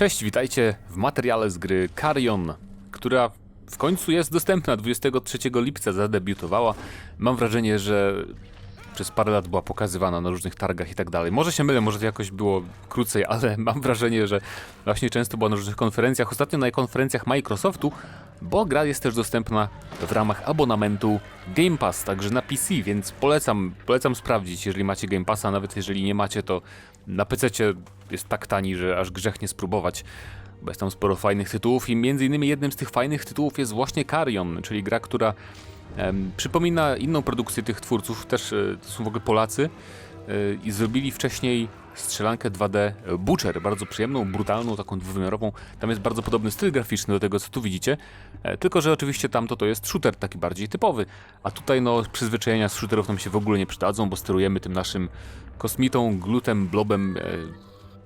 Cześć, witajcie w materiale z gry Carrion, która w końcu jest dostępna 23 lipca, zadebiutowała. Mam wrażenie, że przez parę lat była pokazywana na różnych targach i tak dalej. Może się mylę, może to jakoś było krócej, ale mam wrażenie, że właśnie często była na różnych konferencjach. Ostatnio na konferencjach Microsoftu, bo gra jest też dostępna w ramach abonamentu Game Pass, także na PC, więc polecam, polecam sprawdzić, jeżeli macie Game Passa, nawet jeżeli nie macie, to na PC jest tak tani, że aż grzech nie spróbować. Bo jest tam sporo fajnych tytułów i między innymi jednym z tych fajnych tytułów jest właśnie Carrion, czyli gra, która przypomina inną produkcję tych twórców, też e, to są w ogóle Polacy e, i zrobili wcześniej strzelankę 2D Butcher, bardzo przyjemną, brutalną, taką dwuwymiarową. Tam jest bardzo podobny styl graficzny do tego, co tu widzicie, e, tylko że oczywiście tamto to jest shooter taki bardziej typowy, a tutaj no przyzwyczajenia z shooterów nam się w ogóle nie przydadzą, bo sterujemy tym naszym kosmitą, glutem, blobem,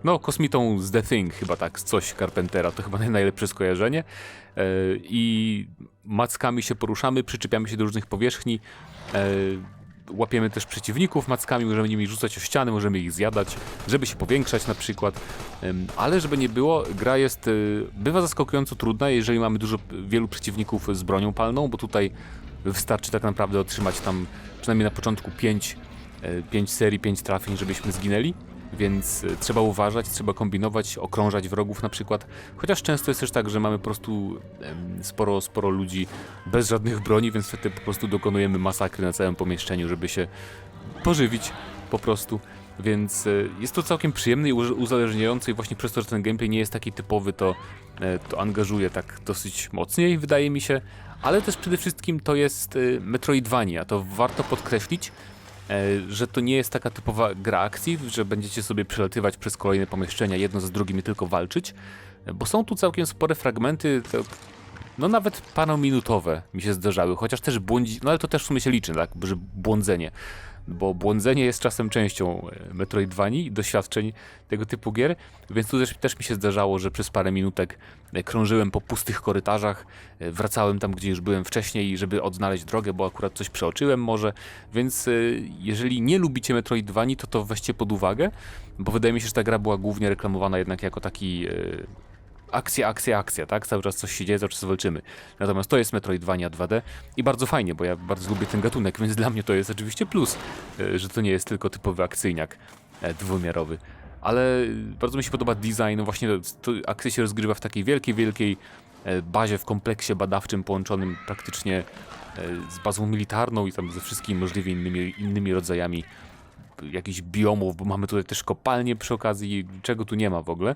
no kosmitą z The Thing, chyba tak, coś Carpentera, to chyba najlepsze skojarzenie. E, I mackami się poruszamy, przyczepiamy się do różnych powierzchni, e, łapiemy też przeciwników mackami, możemy nimi rzucać o ściany, możemy ich zjadać, żeby się powiększać na przykład. Ale żeby nie było, gra jest, y, bywa zaskakująco trudna, jeżeli mamy dużo, wielu przeciwników z bronią palną, bo tutaj wystarczy tak naprawdę otrzymać tam przynajmniej na początku 5 5 serii, 5 trafień, żebyśmy zginęli. Więc y, trzeba uważać, trzeba kombinować, okrążać wrogów na przykład. Chociaż często jest też tak, że mamy po prostu sporo, sporo ludzi bez żadnych broni, więc wtedy po prostu dokonujemy masakry na całym pomieszczeniu, żeby się pożywić po prostu. Więc y, jest to całkiem przyjemne i uzależniające i właśnie przez to, że ten gameplay nie jest taki typowy, to, e, to angażuje tak dosyć mocniej, wydaje mi się. Ale też przede wszystkim to jest Metroidvania, to warto podkreślić, e, że to nie jest taka typowa gra akcji, że będziecie sobie przelatywać przez kolejne pomieszczenia, jedno za drugim i tylko walczyć, e, bo są tu całkiem spore fragmenty, no nawet parominutowe mi się zdarzały, chociaż też błądzi, no ale to też w sumie się liczy, tak, że błądzenie, bo błądzenie jest czasem częścią e, Metroidvanii doświadczeń tego typu gier, więc tu też, też mi się zdarzało, że przez parę minutek e, krążyłem po pustych korytarzach, e, wracałem tam, gdzie już byłem wcześniej, żeby odnaleźć drogę, bo akurat coś przeoczyłem może, więc jeżeli nie lubicie Metroidvanii, to to weźcie pod uwagę, bo wydaje mi się, że ta gra była głównie reklamowana jednak jako taki akcja, akcja, akcja, tak? Cały czas coś się dzieje, cały czas walczymy. Natomiast to jest Metroidvania 2D i bardzo fajnie, bo ja bardzo lubię ten gatunek, więc dla mnie to jest oczywiście plus, e, że to nie jest tylko typowy akcyjniak e, dwuwymiarowy. Ale bardzo mi się podoba design, właśnie to, akcja się rozgrywa w takiej wielkiej, wielkiej e, bazie, w kompleksie badawczym połączonym praktycznie z bazą militarną i tam ze wszystkimi możliwymi innymi, innymi rodzajami jakichś biomów, bo mamy tutaj też kopalnie przy okazji, czego tu nie ma w ogóle.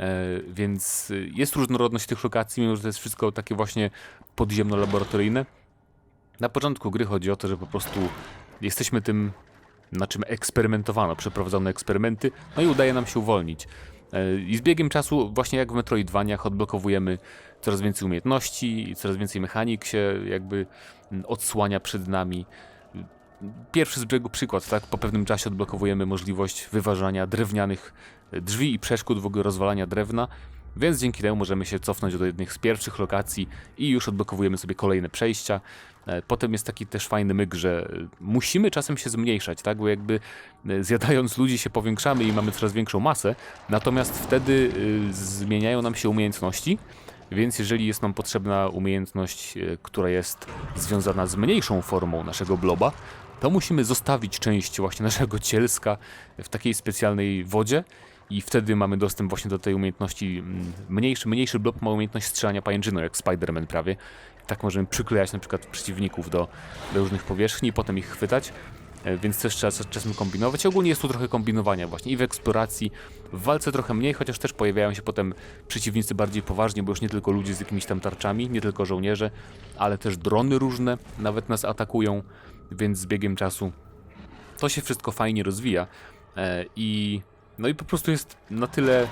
E, więc y, jest różnorodność tych lokacji, mimo że to jest wszystko takie właśnie podziemno-laboratoryjne. Na początku gry chodzi o to, że po prostu jesteśmy tym, na czym eksperymentowano, przeprowadzono eksperymenty, no i udaje nam się uwolnić. E, I z biegiem czasu, właśnie jak w Metroidvaniach, odblokowujemy coraz więcej umiejętności, coraz więcej mechanik się jakby mm, odsłania przed nami. Pierwszy z brzegu przykład, tak? Po pewnym czasie odblokowujemy możliwość wyważania drewnianych drzwi i przeszkód, w ogóle rozwalania drewna, więc dzięki temu możemy się cofnąć do jednych z pierwszych lokacji i już odblokowujemy sobie kolejne przejścia. E, Potem jest taki też fajny myk, że e, musimy czasem się zmniejszać, tak? Bo jakby e, zjadając ludzi się powiększamy i mamy coraz większą masę, natomiast wtedy zmieniają nam się umiejętności, więc jeżeli jest nam potrzebna umiejętność, e, która jest związana z mniejszą formą naszego bloba, to musimy zostawić część właśnie naszego cielska w takiej specjalnej wodzie i wtedy mamy dostęp właśnie do tej umiejętności. mm, Mniejszy, mniejszy blob ma umiejętność strzelania pajęczyną, jak Spider-Man prawie. Tak możemy przyklejać na przykład przeciwników do, do różnych powierzchni i potem ich chwytać. E, Więc też trzeba czas- czasem kombinować. Ogólnie jest tu trochę kombinowania właśnie i w eksploracji, w walce trochę mniej, chociaż też pojawiają się potem przeciwnicy bardziej poważni, bo już nie tylko ludzie z jakimiś tam tarczami, nie tylko żołnierze, ale też drony różne nawet nas atakują, więc z biegiem czasu to się wszystko fajnie rozwija e, i no i po prostu jest na tyle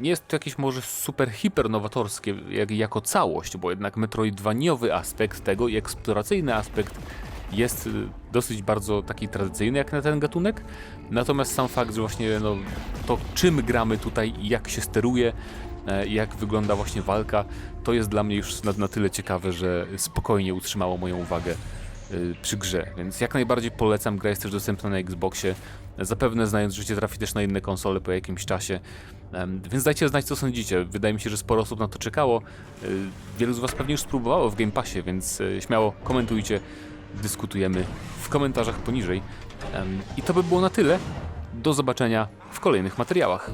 nie jest to jakieś może super hiper nowatorskie jak, jako całość, bo jednak metroidwaniowy aspekt tego i eksploracyjny aspekt jest y, dosyć bardzo taki tradycyjny jak na ten gatunek. Natomiast sam fakt, że właśnie no, to czym gramy tutaj jak się steruje, e, jak wygląda właśnie walka, to jest dla mnie już na, na tyle ciekawe, że spokojnie utrzymało moją uwagę y, przy grze, więc jak najbardziej polecam, gra jest też dostępna na Xboxie, zapewne znając życie trafi też na inne konsole po jakimś czasie, więc dajcie znać co sądzicie, wydaje mi się, że sporo osób na to czekało, Y, wielu z was pewnie już spróbowało w Game Passie, więc y, śmiało komentujcie, dyskutujemy w komentarzach poniżej. I to by było na tyle, do zobaczenia w kolejnych materiałach.